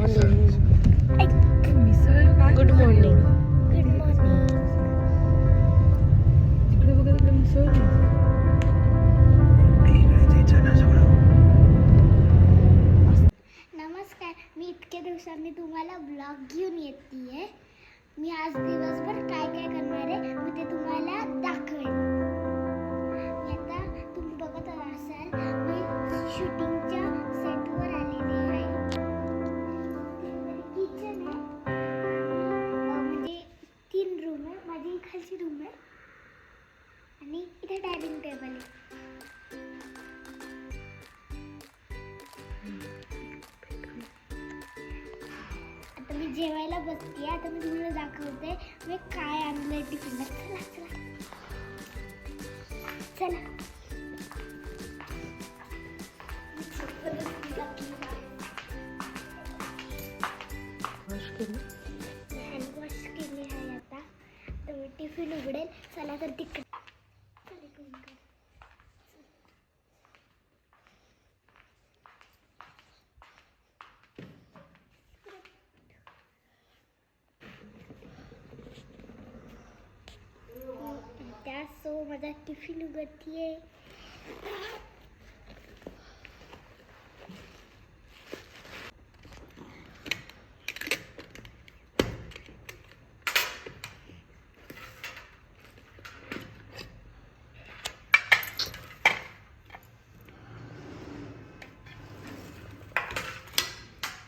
Morning मिसळ काय good morning good morning तिकडे बघा तिकडे मिसळ नमस्कार. मी इतक्या दिवसांनी तुम्हाला ब्लॉग घेऊन येते मी आज दिवसभर काय काय करणार आहे मी ते तुम्हाला दाखवेन. मी आता तुम्ही बघत असाल मी शूटिंगच्या मी जेवायला बसते आता मी तुम्हाला दाखवते. मी काय आणलं टिफिनला चला चला. चला. हँडवॉश केली आहे आता. तर मी टिफिन उघडेल. चला तर तिकडे त्यासो माझा टिफिन उघडतीये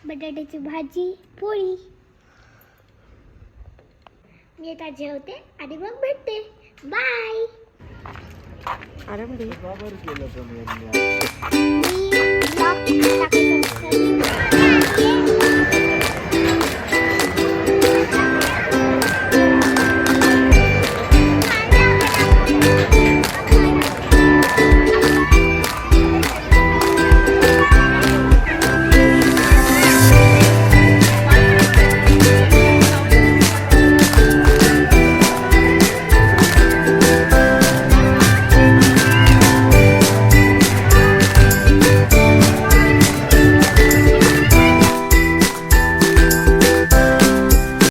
बटाट्याची भाजी पोळी। मी आता जेवते आणि मग भेटते। बाय. आराम दे मी ब्लॉग टाकायचं